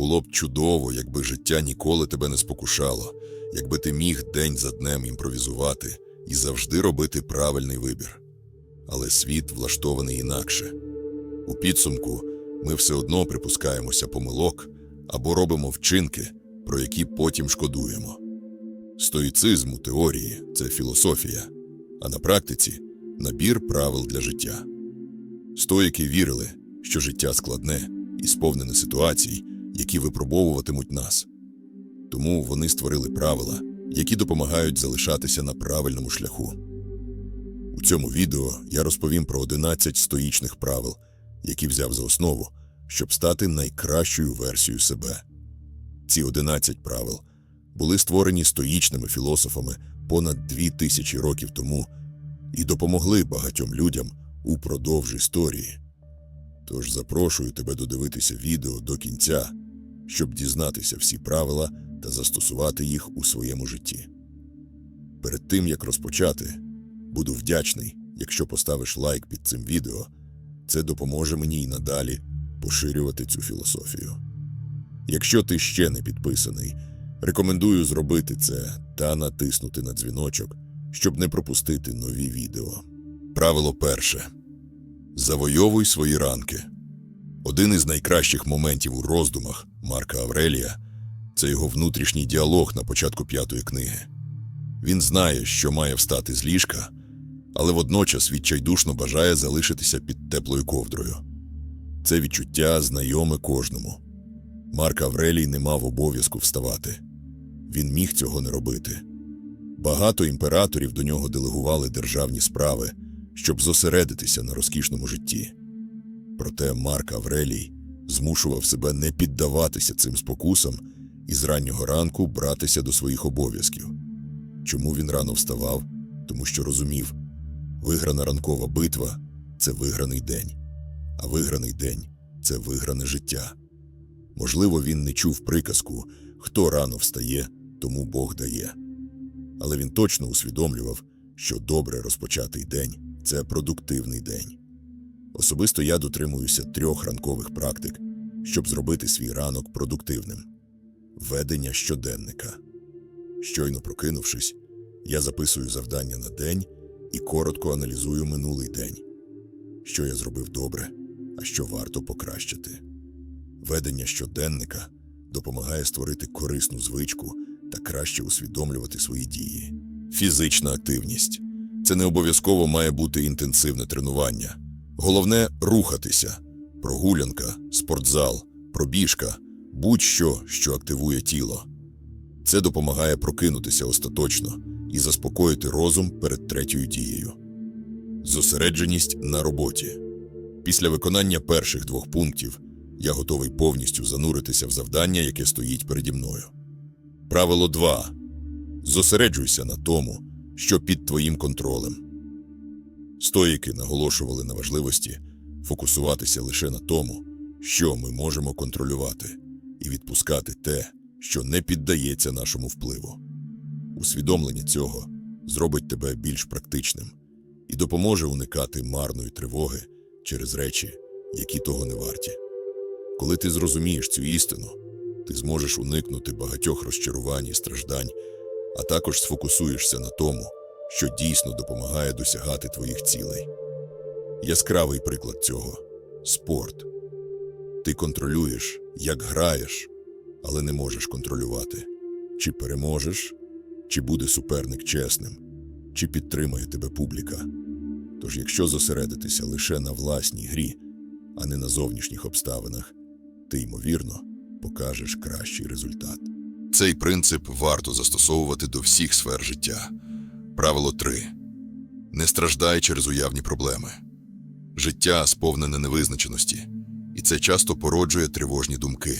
Було б чудово, якби життя ніколи тебе не спокушало, якби ти міг день за днем імпровізувати і завжди робити правильний вибір. Але світ влаштований інакше. У підсумку ми все одно припускаємося помилок або робимо вчинки, про які потім шкодуємо. Стоїцизм у теорії це філософія, а на практиці набір правил для життя. Стоїки вірили, що життя складне і сповнене ситуацій, які випробовуватимуть нас. Тому вони створили правила, які допомагають залишатися на правильному шляху. У цьому відео я розповім про 11 стоїчних правил, які взяв за основу, щоб стати найкращою версією себе. Ці 11 правил були створені стоїчними філософами понад дві тисячі років тому і допомогли багатьом людям упродовж історії. Тож запрошую тебе додивитися відео до кінця, щоб дізнатися всі правила та застосувати їх у своєму житті. Перед тим як розпочати, буду вдячний, якщо поставиш лайк під цим відео. Це допоможе мені і надалі поширювати цю філософію. Якщо ти ще не підписаний, рекомендую зробити це та натиснути на дзвіночок, щоб не пропустити нові відео. Правило перше. Завойовуй свої ранки. Один із найкращих моментів у роздумах Марка Аврелія це його внутрішній діалог на початку п'ятої книги. Він знає, що має встати з ліжка, але водночас відчайдушно бажає залишитися під теплою ковдрою. Це відчуття знайоме кожному. Марк Аврелій не мав обов'язку вставати. Він міг цього не робити. Багато імператорів до нього делегували державні справи, щоб зосередитися на розкішному житті. Проте Марк Аврелій змушував себе не піддаватися цим спокусам і з раннього ранку братися до своїх обов'язків. Чому він рано вставав? Тому що розумів, виграна ранкова битва це виграний день, а виграний день це вигране життя. Можливо, він не чув приказку хто рано встає, тому Бог дає. Але він точно усвідомлював, що добре розпочатий день це продуктивний день. Особисто я дотримуюся трьох ранкових практик, щоб зробити свій ранок продуктивним. Ведення щоденника. Щойно прокинувшись, я записую завдання на день і коротко аналізую минулий день, що я зробив добре, а що варто покращити. Ведення щоденника допомагає створити корисну звичку та краще усвідомлювати свої дії. Фізична активність це не обов'язково має бути інтенсивне тренування. Головне рухатися, прогулянка, спортзал, пробіжка, будь-що, що активує тіло. Це допомагає прокинутися остаточно і заспокоїти розум перед третьою дією. Зосередженість на роботі. Після виконання перших двох пунктів я готовий повністю зануритися в завдання, яке стоїть переді мною. Правило 2. Зосереджуйся на тому, що під твоїм контролем. Стоїки наголошували на важливості фокусуватися лише на тому, що ми можемо контролювати, і відпускати те, що не піддається нашому впливу. Усвідомлення цього зробить тебе більш практичним і допоможе уникати марної тривоги через речі, які того не варті. Коли ти зрозумієш цю істину, ти зможеш уникнути багатьох розчарувань і страждань, а також сфокусуєшся на тому, що дійсно допомагає досягати твоїх цілей. Яскравий приклад цього спорт. Ти контролюєш, як граєш, але не можеш контролювати, чи переможеш, чи буде суперник чесним, чи підтримає тебе публіка. Тож, якщо зосередитися лише на власній грі, а не на зовнішніх обставинах, ти, ймовірно, покажеш кращий результат. Цей принцип варто застосовувати до всіх сфер життя. Правило 3. Не страждай через уявні проблеми. Життя сповнене невизначеності, і це часто породжує тривожні думки.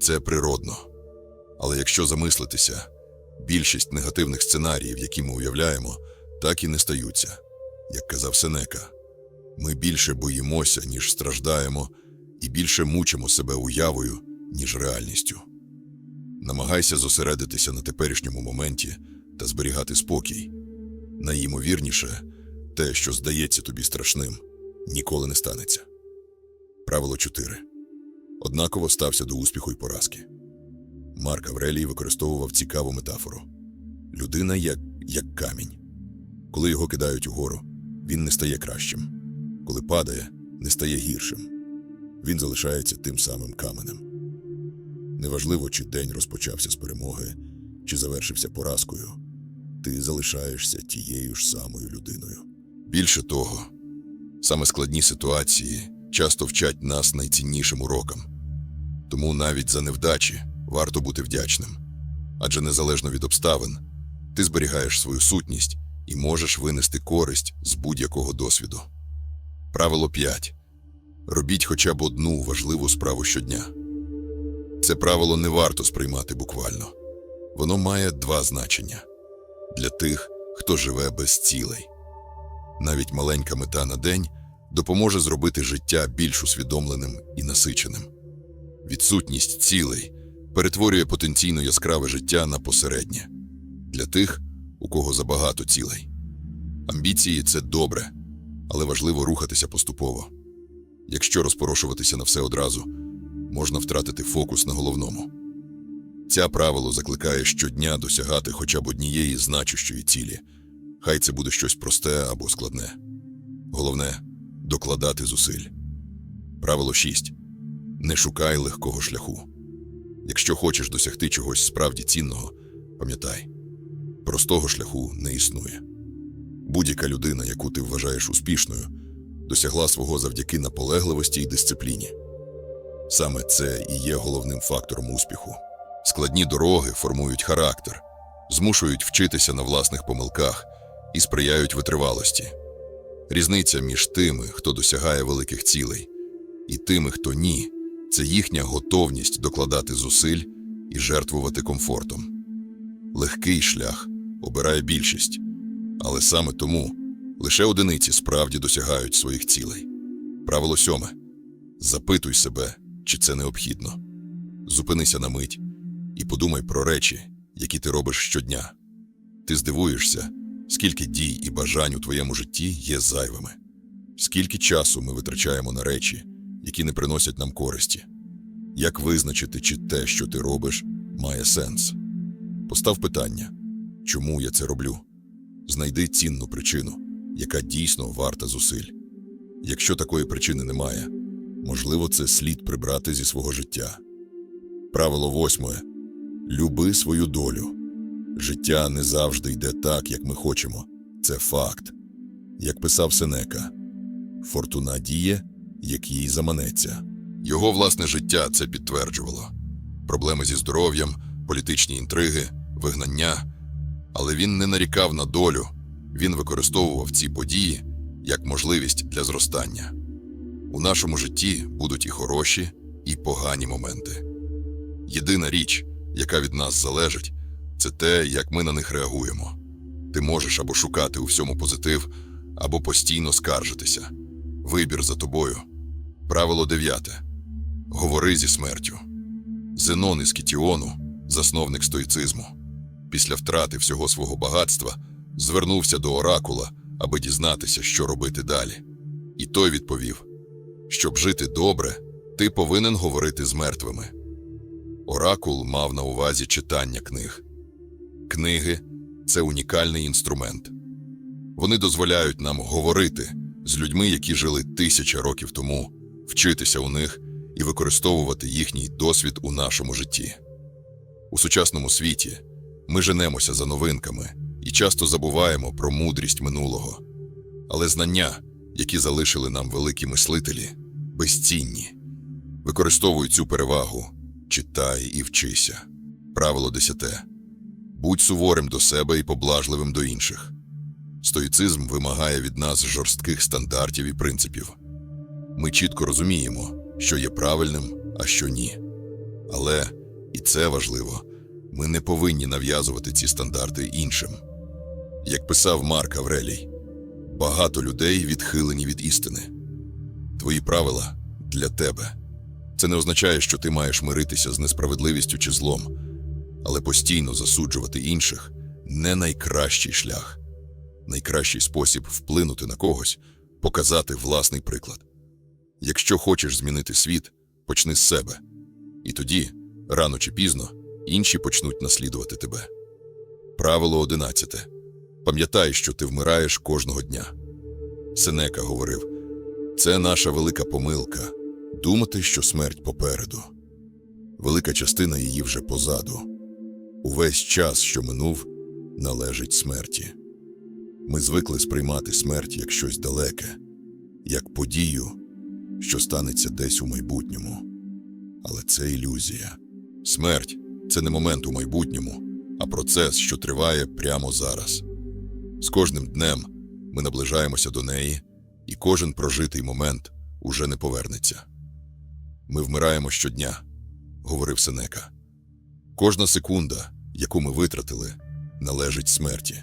Це природно. Але якщо замислитися, більшість негативних сценаріїв, які ми уявляємо, так і не стаються. Як казав Сенека, ми більше боїмося, ніж страждаємо, і більше мучимо себе уявою, ніж реальністю. Намагайся зосередитися на теперішньому моменті та зберігати спокій. Найімовірніше, те, що здається тобі страшним, ніколи не станеться. Правило 4. однаково стався до успіху й поразки. Марк Аврелій використовував цікаву метафору. Людина як, як камінь. Коли його кидають угору, він не стає кращим. Коли падає, не стає гіршим. Він залишається тим самим каменем. Неважливо, чи день розпочався з перемоги, чи завершився поразкою, ти залишаєшся тією ж самою людиною. Більше того, саме складні ситуації часто вчать нас найціннішим урокам. Тому навіть за невдачі варто бути вдячним. Адже незалежно від обставин, ти зберігаєш свою сутність і можеш винести користь з будь-якого досвіду. Правило 5. Робіть хоча б одну важливу справу щодня. Це правило не варто сприймати буквально. Воно має два значення для тих, хто живе без цілей. Навіть маленька мета на день допоможе зробити життя більш усвідомленим і насиченим. Відсутність цілей перетворює потенційно яскраве життя на посереднє для тих, у кого забагато цілей. Амбіції це добре, але важливо рухатися поступово. Якщо розпорошуватися на все одразу, можна втратити фокус на головному. Ця правило закликає щодня досягати хоча б однієї значущої цілі, хай це буде щось просте або складне. Головне докладати зусиль. Правило 6. Не шукай легкого шляху. Якщо хочеш досягти чогось справді цінного, пам'ятай, простого шляху не існує. Будь-яка людина, яку ти вважаєш успішною, досягла свого завдяки наполегливості і дисципліні. Саме це і є головним фактором успіху. Складні дороги формують характер, змушують вчитися на власних помилках і сприяють витривалості. Різниця між тими, хто досягає великих цілей, і тими, хто ні, це їхня готовність докладати зусиль і жертвувати комфортом. Легкий шлях обирає більшість, але саме тому лише одиниці справді досягають своїх цілей. Правило сьоме запитуй себе, чи це необхідно. Зупинися на мить і подумай про речі, які ти робиш щодня. Ти здивуєшся, скільки дій і бажань у твоєму житті є зайвими, скільки часу ми витрачаємо на речі, які не приносять нам користі. Як визначити, чи те, що ти робиш, має сенс? Постав питання, чому я це роблю? Знайди цінну причину, яка дійсно варта зусиль. Якщо такої причини немає, можливо, це слід прибрати зі свого життя. Правило восьме люби свою долю. Життя не завжди йде так, як ми хочемо. Це факт. Як писав Сенека, фортуна діє, як їй заманеться. Його власне життя це підтверджувало. Проблеми зі здоров'ям, політичні інтриги, вигнання. Але він не нарікав на долю, він використовував ці події як можливість для зростання. У нашому житті будуть і хороші, і погані моменти. Єдина річ, яка від нас залежить, це те, як ми на них реагуємо. Ти можеш або шукати у всьому позитив, або постійно скаржитися. Вибір за тобою. Правило дев'яте. Говори зі смертю. Зенон із Кітіону, засновник стоїцизму, після втрати всього свого багатства звернувся до оракула, аби дізнатися, що робити далі. І той відповів: щоб жити добре, ти повинен говорити з мертвими. Оракул мав на увазі читання книг. Книги це унікальний інструмент. Вони дозволяють нам говорити з людьми, які жили тисяча років тому, вчитися у них і використовувати їхній досвід у нашому житті. У сучасному світі ми женемося за новинками і часто забуваємо про мудрість минулого. Але знання, які залишили нам великі мислителі, безцінні. Використовуй цю перевагу, читай і вчися. Правило десяте. Будь суворим до себе і поблажливим до інших. Стоїцизм вимагає від нас жорстких стандартів і принципів. Ми чітко розуміємо, що є правильним, а що ні. Але, і це важливо, ми не повинні нав'язувати ці стандарти іншим. Як писав Марк Аврелій, багато людей відхилені від істини. Твої правила для тебе. Це не означає, що ти маєш миритися з несправедливістю чи злом, але постійно засуджувати інших не найкращий шлях. Найкращий спосіб вплинути на когось показати власний приклад. Якщо хочеш змінити світ, Почни з себе. І тоді, рано чи пізно, інші почнуть наслідувати тебе. Правило одинадцяте. Пам'ятай, що ти вмираєш кожного дня. Сенека говорив: це наша велика помилка думати, що смерть попереду. Велика частина її вже позаду. Увесь час, що минув, належить смерті. Ми звикли сприймати смерть як щось далеке, як подію, що станеться десь у майбутньому. Але це ілюзія. Смерть це не момент у майбутньому, а процес, що триває прямо зараз. З кожним днем ми наближаємося до неї, і кожен прожитий момент уже не повернеться. Ми вмираємо щодня, говорив Сенека. Кожна секунда, яку ми витратили, належить смерті.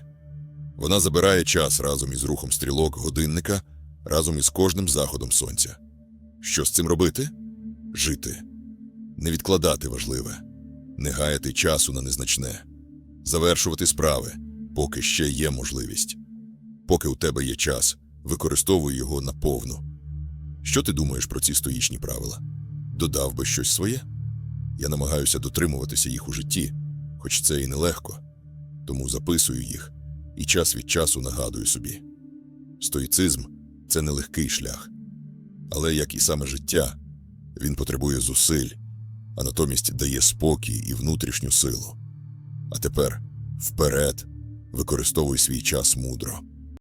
Вона забирає час разом із рухом стрілок годинника, разом із кожним заходом сонця. Що з цим робити? Жити, не відкладати важливе, не гаяти часу на незначне, завершувати справи, поки ще є можливість. Поки у тебе є час, використовуй його наповну. Що ти думаєш про ці стоїчні правила? Додав би щось своє? Я намагаюся дотримуватися їх у житті, хоч це і нелегко, тому записую їх і час від часу нагадую собі. Стоїцизм це нелегкий шлях, але, як і саме життя, він потребує зусиль, а натомість дає спокій і внутрішню силу. А тепер вперед використовуй свій час мудро.